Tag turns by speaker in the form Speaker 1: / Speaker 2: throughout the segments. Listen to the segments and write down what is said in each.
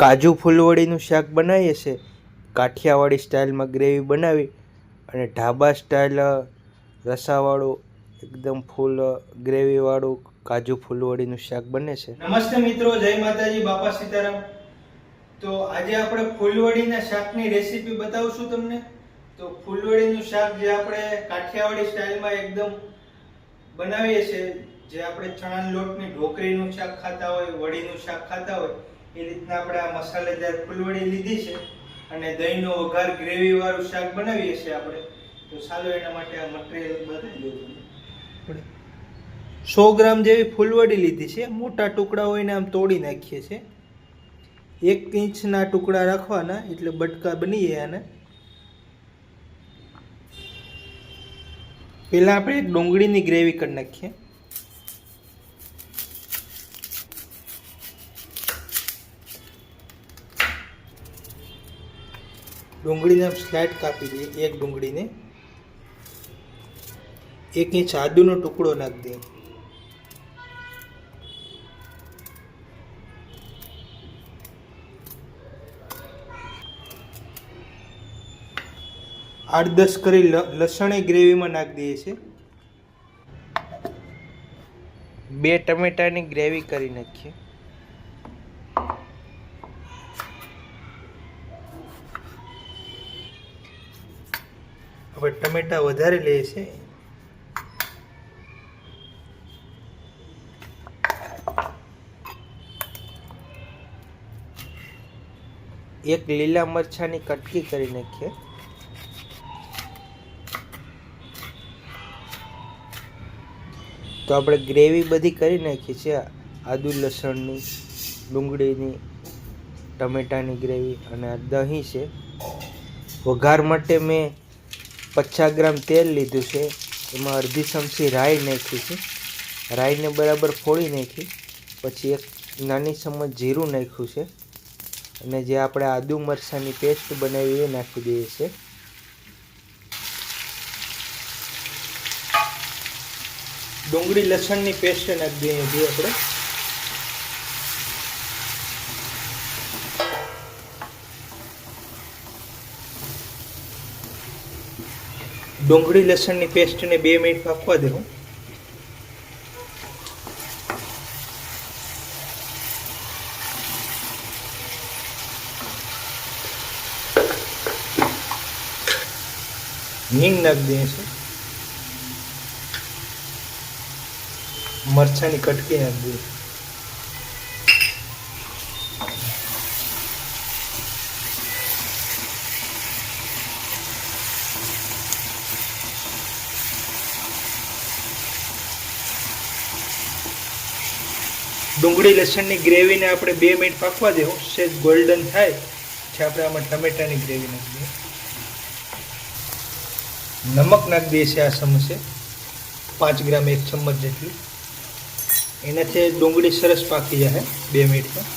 Speaker 1: કાજુ ફૂલવડીનું શાક બનાવીએ છીએ કાઠિયાવાડી સ્ટાઇલમાં ગ્રેવી બનાવી અને ઢાબા સ્ટાઇલ રસાવાળું, એકદમ ફૂલ ગ્રેવીવાળું કાજુ ફૂલવડીનું શાક બને છે.
Speaker 2: નમસ્તે મિત્રો, જય માતાજી, બાપા સીતારામ. તો આજે આપણે ફૂલવડીના શાકની રેસીપી બતાવશું તમને. તો ફૂલવડીનું શાક જે આપણે કાઠિયાવાડી સ્ટાઇલમાં એકદમ બનાવીએ છીએ જે આપણે ચણાના લોટની ઢોકરીનું શાક ખાતા હોય, વડીનું શાક ખાતા હોય એ રીતના આપણે આ મસાલેદાર ફૂલવડી લીધી છે અને દહીંનો વઘાર ગ્રેવી વાળું શાક બનાવીએ છીએ આપણે. તો ચાલો એના માટે આ મટીરિયલ બતાવી દઉં તમને. સો ગ્રામ જેવી ફૂલવડી લીધી છે. મોટા ટુકડા હોય ને આમ તોડી નાખીએ છીએ. એક ઇંચના ટુકડા રાખવાના, એટલે બટકા બની જાય આને. પહેલાં આપણે એક ડુંગળીની ગ્રેવી કરી નાખીએ. ડુંગળીને ફ્લેટ કાપી દઈએ, એક ડુંગળીને. એક ઇંચ આદુનો ટુકડો નાખી દઈએ. આઠ દસ કરી લસણ એ ગ્રેવીમાં નાખી દઈએ છીએ.
Speaker 1: બે ટમેટાની ગ્રેવી કરી નાખીએ.
Speaker 2: હવે ટમેટા વધારે લઈએ છે.
Speaker 1: એક લીલા મરચાંની કટકી કરી નાખીએ. તો આપણે ગ્રેવી બધી કરી નાખી છે. આદુ લસણની, ડુંગળીની, ટમેટાની ગ્રેવી અને દહીં છે. વઘાર માટે મેં પચાસ ગ્રામ તેલ લીધું છે. એમાં અડધી ચમચી રાઈ નાખી છે. રાઈને બરાબર ફોડી નાખી. પછી એક નાની ચમચ જીરું નાખ્યું છે. અને જે આપણે આદુ મરચાંની પેસ્ટ બનાવી એ નાખી દઈએ છીએ.
Speaker 2: ડુંગળી લસણની પેસ્ટ નાખી દઈએ છીએ આપણે. ડુંગળી લસણની પેસ્ટને બે મિનિટ પાકવા દેવું. હિંગ નાખી દઈએ છે. મરચાની કટકી નાખી દઈએ ડુંગળી લસણની ગ્રેવીને આપણે બે મિનિટ પાકવા દેવું. સેજ ગોલ્ડન થાય. છે આપણે આમાં ટમેટાની ગ્રેવી નાખી દઈએ નમક નાખી દઈએ છીએ આ ચમચે પાંચ ગ્રામ એક ચમચ જેટલી. એનાથી ડુંગળી સરસ પાકી જાય બે મિનિટમાં.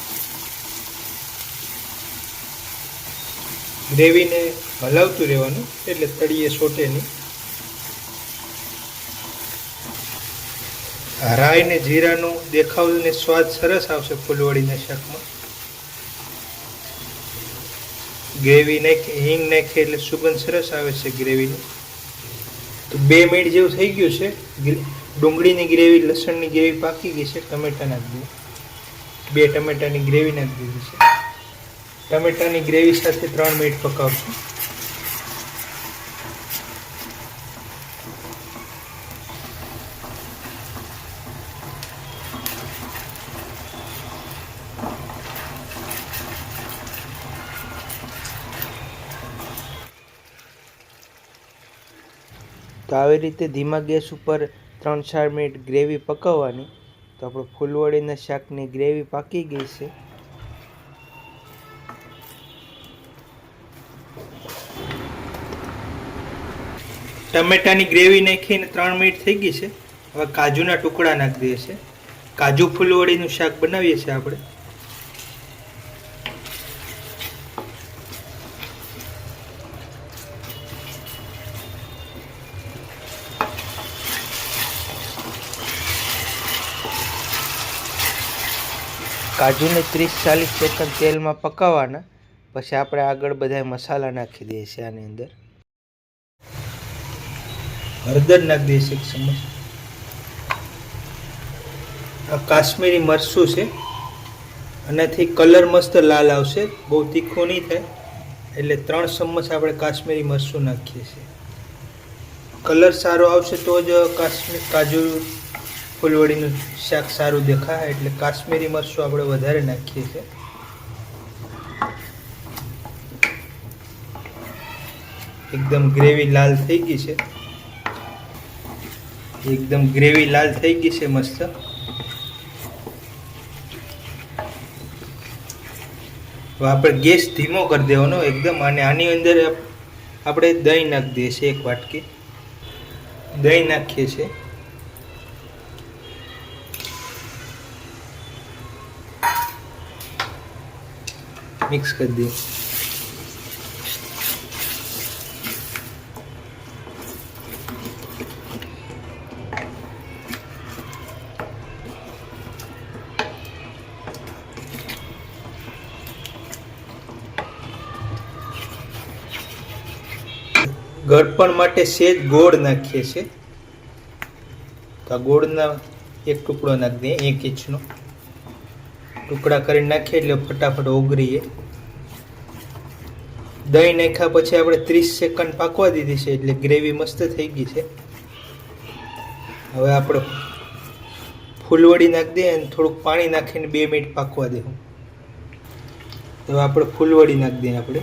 Speaker 2: ગ્રેવીને હલાવતું રહેવાનું, એટલે તળીએ સોટે નહીં રાઈ ને જીરાનો દેખાવ ને સ્વાદ સરસ આવશે ફૂલવડીના શાકમાં. ગ્રેવી નાખી, હિંગ નાખી એટલે સુગંધ સરસ આવે છે ગ્રેવીની. તો બે મિનિટ જેવું થઈ ગયું છે. ડુંગળીની ગ્રેવી, લસણની ગ્રેવી પાકી ગઈ છે. ટમેટા નાખી દીધું બે ટમેટાની ગ્રેવી નાખી દીધી છે. ટમેટાની ગ્રેવી સાથે ત્રણ મિનિટ પકાવશું.
Speaker 1: તો આવી રીતે ધીમા ગેસ ઉપર ત્રણ ચાર મિનિટ ગ્રેવી પકવવાની. તો આપણું ફૂલવડીના શાકની ગ્રેવી પાકી ગઈ છે.
Speaker 2: ટમેટાની ગ્રેવી નાખીને ત્રણ મિનિટ થઈ ગઈ છે. હવે કાજુના ટુકડા નાખી દઈએ છીએ કાજુ ફૂલવડીનું શાક બનાવીએ છીએ આપણે.
Speaker 1: કાજુને ત્રીસ ચાલીસ સેકન્ડ તેલમાં પકાવવાના પછી આપણે આગળ બધા મસાલા નાખી દઈએ છીએ આની અંદર.
Speaker 2: હળદર નાખી દઈશ એક ચમચ. આ કાશ્મીરી મરચું છે. આનાથી કલર મસ્ત લાલ આવશે, બહુ તીખું નહીં થાય, એટલે ત્રણ ચમચ આપણે કાશ્મીરી મરચું નાખીએ છીએ. કલર સારો આવશે તો જ કાશ્મીર કાજુ ફૂલવડીનું શાક સારું દેખાય એટલે કાશ્મીરી મરચું આપણે વધારે નાખીએ છીએ. એકદમ ગ્રેવી લાલ થઈ ગઈ છે. એકદમ ગ્રેવી લાલ થઈ ગઈ છે મસ્ત. આપણે ગેસ ધીમો કરી દેવાનો એકદમ અને આની અંદર આપણે દહીં નાખી દઈએ છીએ એક વાટકી. દહીં નાખીએ છીએ. મિક્સ કરી દઈએ ગળપણ માટે સેજ ગોળ નાખીએ છીએ. તો આ ગોળના એક ટુકડો નાખી દઈએ, એક ઇંચનો. ટુકડા કરીને નાખીએ એટલે ફટાફટ ઓગરીએ. દહીં નાખ્યા પછી આપણે ત્રીસ સેકન્ડ પાકવા દીધી છે એટલે ગ્રેવી મસ્ત થઈ ગઈ છે. હવે આપણે ફૂલવડી નાખી દઈએ અને થોડુંક પાણી નાખીને બે મિનિટ પાકવા દેવું. હવે આપણે ફૂલવડી નાખી દઈએ આપણે.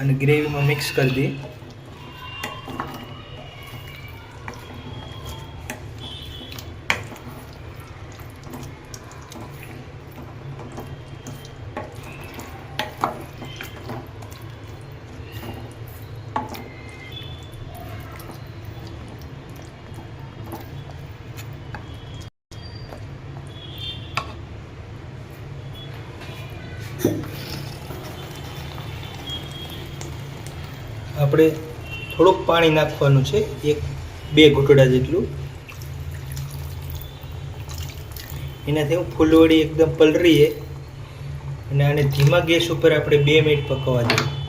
Speaker 2: અને ગ્રેવીમાં મિક્સ કરી દઈએ. આપણે થોડુંક પાણી નાખવાનું છે, એક બે ઘૂંટડા જેટલું. એનાથી હું ફૂલવડી એકદમ પલરીએ અને આને ધીમા ગેસ ઉપર આપણે બે મિનિટ પકવવા દઈએ.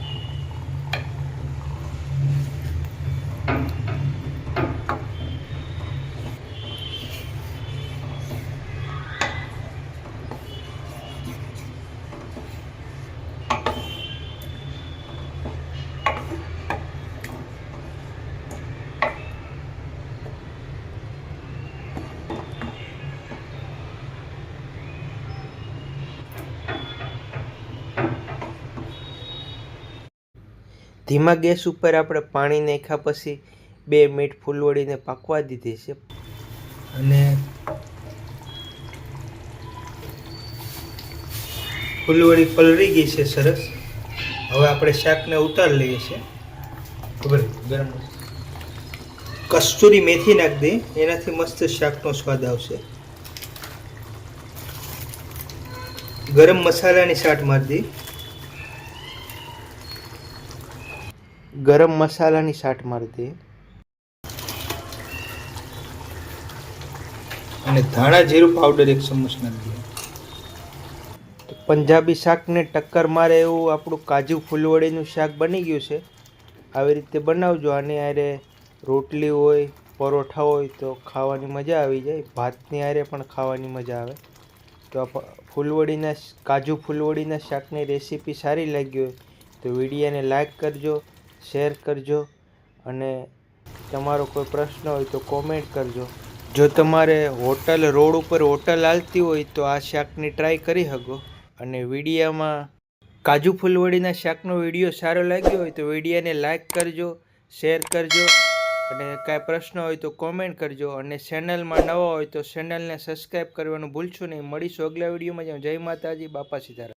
Speaker 1: ધીમા ગેસ ઉપર આપણે પાણી નાખ્યા પછી બે મિનિટ ફૂલવડીને પાકવા દીધી છે.
Speaker 2: અને ફૂલવડી પલળી ગઈ છે સરસ. હવે આપણે શાકને ઉતારી લઈએ છીએ. ગરમ કસ્તુરી મેથી નાખી દઈએ એનાથી મસ્ત શાકનો સ્વાદ આવશે. ગરમ મસાલાની છાટ મારી દઈએ
Speaker 1: ગરમ મસાલાની છાટ મારી દઈએ
Speaker 2: અને ધાણા જીરું પાવડર એક ચમચ નાખી દઈએ
Speaker 1: પંજાબી શાકને ટક્કર મારે એવું આપણું કાજુ ફૂલવડીનું શાક બની ગયું છે. આવી રીતે બનાવજો. આની આરે રોટલી હોય પરોઠા હોય તો ખાવાની મજા આવી જાય. ભાતની આરે પણ ખાવાની મજા આવે. તો આ ફૂલવડીના કાજુ ફૂલવડીના શાકની રેસીપી સારી લાગી હોય તો વિડીયોને લાઈક કરજો. શેર કરજો અને તમારો કોઈ પ્રશ્ન હોય તો કોમેન્ટ કરજો. જો તમારે હોટલ, રોડ ઉપર હોટલ હાલતી હોય તો આ શાકની ટ્રાય કરી શકો. અને વિડીયામાં કાજુ ફૂલવડીના શાકનો વીડિયો સારો લાગ્યો હોય તો વિડીયોને લાઈક કરજો શેર કરજો અને કાંઈ પ્રશ્ન હોય તો કોમેન્ટ કરજો. અને ચેનલમાં નવા હોય તો ચેનલને સબસ્ક્રાઈબ કરવાનું ભૂલશો નહીં. મળીશું અગલા વિડીયોમાં. જય માતાજી, બાપા સીતારામ.